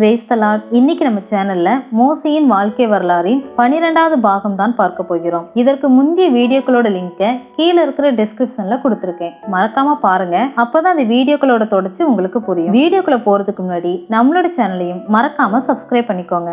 Praise the Lord இன்னைக்கு நம்ம சேனல்ல மோசையின் வாழ்க்கை வரலாறின் பனிரெண்டாவது பாகம் தான் பார்க்க போகிறோம். இதற்கு முந்தைய வீடியோக்களோட லிங்கை கீழே இருக்கிற டிஸ்கிரிப்ஷன்ல கொடுத்துருக்கேன். மறக்காம பாருங்க. அப்பதான் அந்த வீடியோக்களோட தொடர்ச்சி உங்களுக்கு புரியும். வீடியோக்குள்ள போறதுக்கு முன்னாடி நம்மளோட சேனலையும் மறக்காம சப்ஸ்கிரைப் பண்ணிக்கோங்க.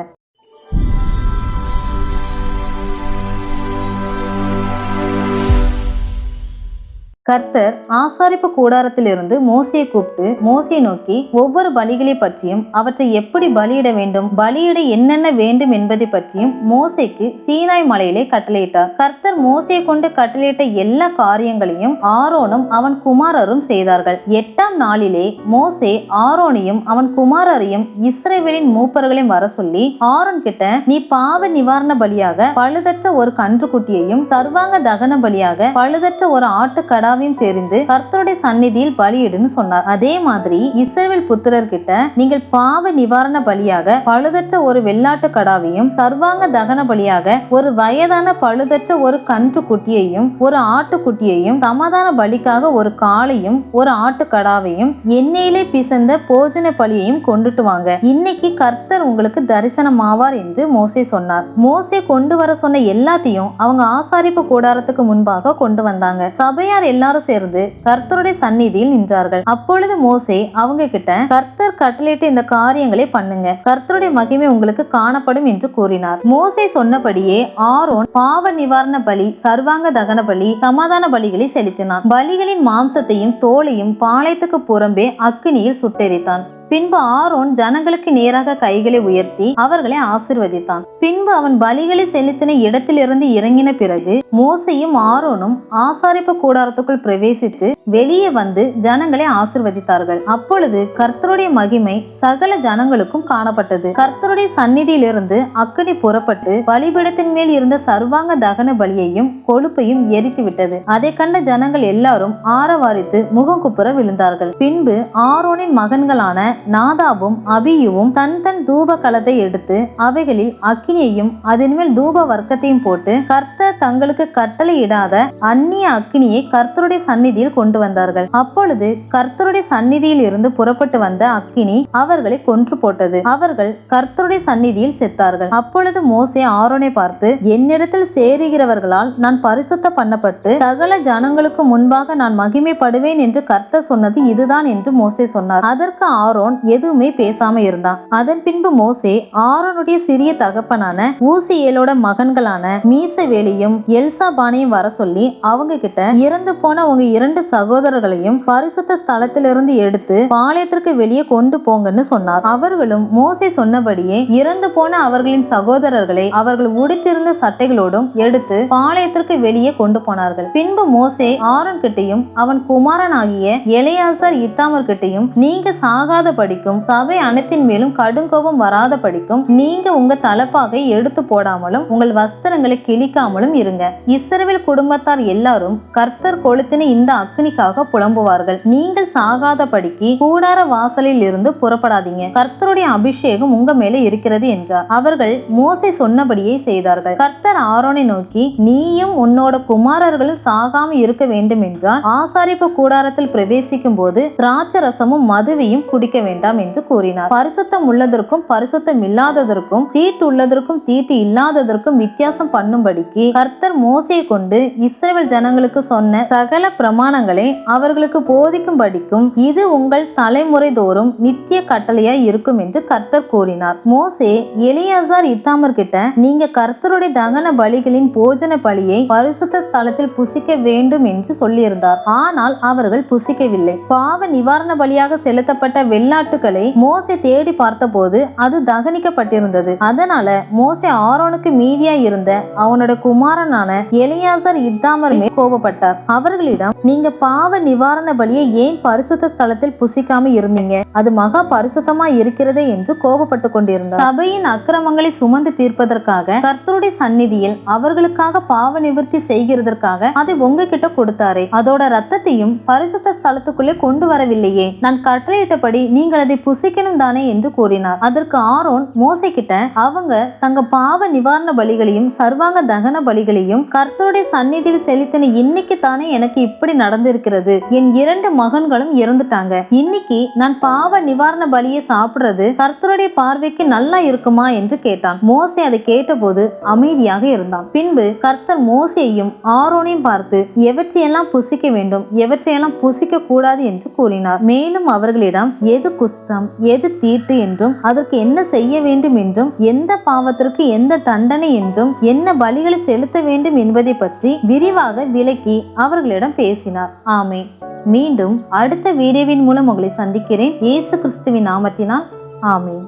கர்த்தர் ஆசாரிப்பு கூடாரத்திலிருந்து மோசையை கூப்பிட்டு மோசையை நோக்கி ஒவ்வொரு பலிகளை பற்றியும் அவற்றை எப்படி பலியிட வேண்டும்? பலியிட என்னென்ன வேண்டும் என்பதை பற்றியும் மோசைக்கு சீனாய் மலையிலே கட்டளையிட்டார். கர்த்தர் மோசையை கொண்டு கட்டளையிட்ட எல்லா காரியங்களையும் ஆரோனும் அவன் குமாரரும் செய்தார்கள். எட்டாம் நாளிலே மோசே ஆரோனையும் அவன் குமாரரையும் இஸ்ரேவேலின் மூப்பர்களையும் வர சொல்லி ஆரோன் கிட்ட நீ பாவ நிவாரண பலியாக பழுதற்ற ஒரு கன்றுக்குட்டியையும் சர்வாங்க தகன பலியாக பழுதற்ற ஒரு ஆட்டுக்கடா எல்லாவையும் தெரிந்து கர்த்தருடைய சந்நிதியில் பலியிடுன்னு சொன்னார். அதே மாதிரி இஸ்ரேல் புத்திரர் கிட்ட நீங்கள் பாவ நிவாரண பலியாக பழுதற்ற ஒரு வெள்ளாட்டு கடாவையும் சர்வாங்க தகன பலியாக ஒரு வயதான பழுதற்ற ஒரு கன்று குட்டியையும் ஒரு ஆட்டுக்குட்டியையும் சமாதான பலிக்காக ஒரு காளையும் ஒரு ஆட்டுக்கடாவையும் எண்ணெயிலே பிசைந்த போஜன பலியையும் கொண்டுட்டு வாங்க. இன்னைக்கு கர்த்தர் உங்களுக்கு தரிசனமாவார் என்று மோசே சொன்னார். மோசே கொண்டு வர சொன்ன எல்லாத்தையும் அவங்க ஆசாரிப்பு கூடாரத்துக்கு முன்பாக கொண்டு வந்தாங்க. சபையார் எல்லாரும் சேர்ந்து கர்த்தருடைய சந்நிதியில் நின்றார்கள். அப்பொழுது மோசே அவங்க கிட்ட கர்த்தர் கட்டளையிட்ட இந்த காரியங்களை பண்ணுங்க. கர்த்தருடைய மகிமை உங்களுக்கு காணப்படும் என்று கூறினார். மோசே சொன்னபடியே ஆரோன் பாவ நிவாரண பலி சர்வாங்க தகன பலி சமாதான பலிகளை செலுத்தினான். பலிகளின் மாம்சத்தையும் தோலையும் பாளையத்துக்கு புறம்பே அக்கினியில் சுட்டெரித்தான். பின்பு ஆரோன் ஜனங்களுக்கு நேராக கைகளை உயர்த்தி அவர்களை ஆசிர்வதித்தான். பின்பு அவன் பலிகளை செலுத்தின இடத்திலிருந்து இறங்கின பிறகு மோசையும் ஆரோனும் ஆசாரிப்பு கூடாரத்துக்குள் பிரவேசித்து வெளியே வந்து ஜனங்களை ஆசிர்வதித்தார்கள். அப்பொழுது கர்த்தருடைய மகிமை சகல ஜனங்களுக்கும் காணப்பட்டது. கர்த்தருடைய சந்நிதியிலிருந்து அக்கனி புறப்பட்டு பலிபீடத்தின் மேல் இருந்த சர்வாங்க தகன பலியையும் கொழுப்பையும் எரித்து விட்டது அதை கண்ட ஜனங்கள் எல்லாரும் ஆரவாரித்து முகம் குப்புற விழுந்தார்கள். பின்பு ஆரோனின் மகன்களான நாதாபும் அபியுவும் தன் தன் தூப கலத்தை எடுத்து அவைகளில் அக்கினியையும் அதன்மேல் தூப வர்க்கத்தையும் போட்டு கர்த்தர் தங்களுக்கு கட்டளையிடாத அந்நிய அக்கினியை கர்த்தருடைய சந்நிதியில் கொண்டு வந்தார்கள். அப்பொழுது கர்த்தருடைய சந்நிதியில் இருந்து புறப்பட்டு வந்த அக்கினி அவர்களை கொன்று போட்டது. அவர்கள் கர்த்தருடைய சந்நிதியில் செத்தார்கள். அப்பொழுது மோசே ஆரோனை பார்த்து என்னிடத்தில் சேருகிறவர்களால் நான் பரிசுத்த பண்ணப்பட்டு சகல ஜனங்களுக்கு முன்பாக நான் மகிமைப்படுவேன் என்று கர்த்தர் சொன்னது இதுதான் என்று மோசே சொன்னார். அதற்கு ஆரோன் ஆரோன் எதுவுமே பேசாம இருந்தான். அதன் பின்பு மோசே ஆரோனுடைய சிறிய தகப்பனான ஊசியேலோட மகன்களான மீசவேலியும் எல்சாபானையும் வர சொல்லி அவங்க கிட்ட இறந்து போன உங்க இரண்டு சகோதரர்களையும் பரிசுத்த ஸ்தலத்திலிருந்து எடுத்து பாளையத்திற்கு வெளியே கொண்டு போங்கன்னு சொன்னார். அவர்களும் மோசே சொன்னபடியே இறந்து போன அவர்களின் சகோதரர்களை அவர்கள் உடுத்திருந்த சட்டைகளோடும் எடுத்து பாளையத்திற்கு வெளியே கொண்டு போனார்கள். பின்பு மோசே ஆரோன் கிட்டையும் அவன் குமாரனாகிய எலையாசர் இத்தாமர் கிட்டையும் நீங்க சாகாத படிக்கும் சபை அனைத்தின் மேலும் கடுங்கோபம் வராத படிக்கும் நீங்க உங்க தலப்பாகை எடுத்து போடாமலும் உங்கள் வஸ்திரங்களை கிழிக்காமலும் இருங்க. இஸ்ரவேல் குடும்பத்தார் எல்லாரும் கர்த்தர் கொளுத்தின இந்த அக்னிக்காக புலம்புவார்கள். நீங்கள் சாகாத படிக்கு கூடார வாசலில் இருந்து புறப்படாதீங்க. கர்த்தருடைய அபிஷேகம் உங்க மேல இருக்கிறது என்றார். அவர்கள் மோசை சொன்னபடியே செய்தார்கள். கர்த்தர் ஆரோனை நோக்கி நீயும் உன்னோட குமாரர்களும் சாகாம இருக்க வேண்டும் என்றால் ஆசாரிப்பு கூடாரத்தில் பிரவேசிக்கும் போது திராட்சரசமும் மதுவையும் குடிக்க வேண்டாம் என்று கூறினார். பரிசுத்தம் உள்ளதற்கும் பரிசுத்தம் இல்லாததற்கும் தீட்டு உள்ளதற்கும் தீட்டு இல்லாததற்கும் வித்தியாசம் பண்ணும்படிக்கு கர்த்தர் மோசையை கொண்டு இஸ்ரேல் ஜனங்களுக்கு சொன்ன சகல பிரமாணங்களை அவர்களுக்கு போதிக்கும்படிக்கும் இது உங்கள் தலைமுறை தோறும் நித்திய கட்டளையாய் இருக்கும் என்று கர்த்தர் கூறினார். மோசே எலியாசார் இத்தாமர் கிட்ட நீங்க கர்த்தருடைய தகன பலிகளின் போஜன பலியை பரிசுத்த ஸ்தலத்தில் புசிக்க வேண்டும் என்று சொல்லியிருந்தார். ஆனால் அவர்கள் புசிக்கவில்லை. பாவ நிவாரண பலியாக செலுத்தப்பட்ட வெள்ள வெள்ளாட்டுகளை மோசே தேடி பார்த்தபோது அது தகனிக்கப்பட்டிருந்தது. அதனால மோசே ஆரோனுக்கு மீதியாய் இருந்த அவனோட குமாரனான எலியாசர் இத்தாமர் மேல் கோபப்பட்டார். அவர்களிடம் நீங்க பாவ நிவாரண பலியை ஏன் பரிசுத்த ஸ்தலத்தில் புசிக்காம இருந்தீங்க? அது மகா பரிசுத்தமா இருக்கிறது என்று கோபப்பட்டு கொண்டிருந்தார். சபையின் அக்கிரமங்களை சுமந்து தீர்ப்பதற்காக கர்த்தருடைய சந்நிதியில் அவர்களுக்காக பாவ நிவர்த்தி செய்கிறதற்காக அதை உங்ககிட்ட கொடுத்தாரே. அதோட ரத்தத்தையும் பரிசுத்த ஸ்தலத்துக்குள்ளே கொண்டு வரவில்லையே. நான் கட்டளையிட்டபடி நீங்கள் அதை புசிக்கணும் தானே என்று கூறினார். அதற்கு ஆரோன் மோசை கிட்ட அவங்க தங்க பாவ நிவாரண பலிகளையும் சர்வாங்க தகன பலிகளையும் கர்த்தருடைய சந்நிதியில் செலுத்தின இன்னைக்கு தானே எனக்கு இப்படி நடந்திருக்கிறது. என் இரண்டு மகன்களும் இறந்துட்டாங்க. இன்னைக்கு நான் பாவ நிவாரண பலியை சாப்பிடுறது கர்த்தருடைய பார்வைக்கு நல்லா இருக்குமா என்று கேட்டான். மோசே அதை கேட்டபோது அமைதியாக இருந்தான். பின்பு கர்த்தர் மோசையையும் ஆரோனையும் பார்த்து எவற்றையெல்லாம் புசிக்க வேண்டும்? எவற்றையெல்லாம் புசிக்க கூடாது? என்று கூறினார். மேலும் அவர்களிடம் எது குஷ்டம் எது தீட்டு என்றும் அதற்கு என்ன செய்ய வேண்டும் என்றும் எந்த பாவத்திற்கு எந்த தண்டனை என்றும் என்ன பலிகளை செலுத்த வேண்டும் என்பதை பற்றி விரிவாக விளக்கி அவர்களிடம் பேசினார். ஆமே மீண்டும் அடுத்த வீடியோவின் மூலம் உங்களை சந்திக்கிறேன். இயேசு கிறிஸ்துவின் நாமத்தினால். ஆமேன்.